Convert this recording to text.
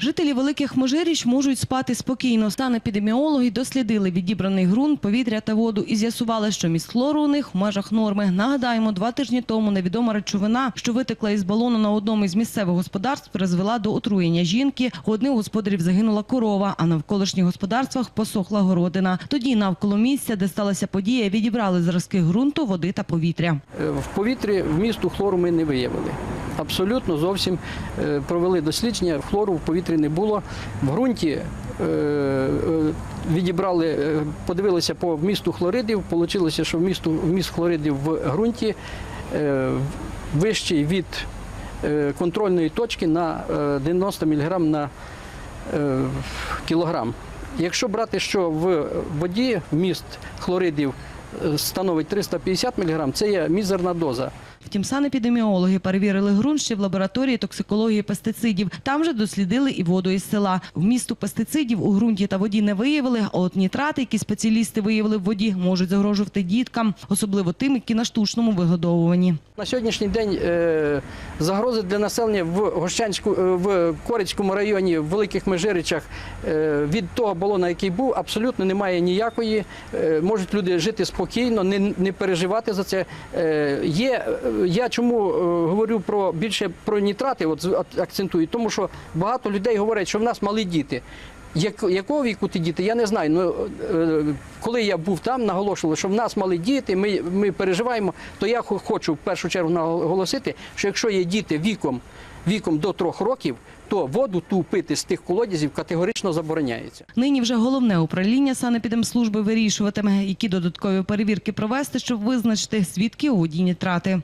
Жителі великих Межиріч можуть спати спокійно. Стан епідеміологи дослідили відібраний ґрунт, повітря та воду і з'ясували, що міст хлору у них в межах норми. Нагадаємо, два тижні тому невідома речовина, що витекла із балону на одному із місцевих господарств, призвела до отруєння жінки. У одних господарів загинула корова, а на навколишніх господарствах посохла городина. Тоді навколо місця, де сталася подія, відібрали зразки ґрунту, води та повітря. Е, В повітрі вмісту хлору ми не виявили. Абсолютно зовсім е, провели дослідження, хлору в повітрі не було. В ґрунті е, е, відібрали, подивилися по вмісту хлоридів, вийшло, що вмісту, вміст хлоридів в ґрунті вищий від контрольної точки на е, 90 мг на кілограм. Якщо брати, що в воді вміст хлоридів становить 350 мг, це є мізерна доза. Втім, санепідеміологи перевірили ґрунт ще в лабораторії токсикології пестицидів. Там же дослідили і воду із села. Вмісту пестицидів у ґрунті та воді не виявили, а от нітрати, які спеціалісти виявили в воді, можуть загрожувати діткам, особливо тим, які на штучному вигодовуванні. На сьогоднішній день е, загрози для населення в Гощанську, е, в Корицькому районі, в Великих Межиричах е, від того балона, який був, абсолютно немає ніякої. Можуть люди жити спокійно, не, переживати за це. Є, я чому е, говорю про більше про нітрати, от, акцентую, тому що багато людей говорять, що в нас малі діти. Як, якого віку ті діти, я не знаю. Ну, е, коли я був там, наголошували, що в нас мали діти, ми, ми переживаємо, то я хо- хочу в першу чергу наголосити, що якщо є діти віком, віком до трьох років, то воду ту пити з тих колодязів категорично забороняється. Нині вже головне управління санепідемслужби вирішуватиме, які додаткові перевірки провести, щоб визначити свідки у воді нітрати.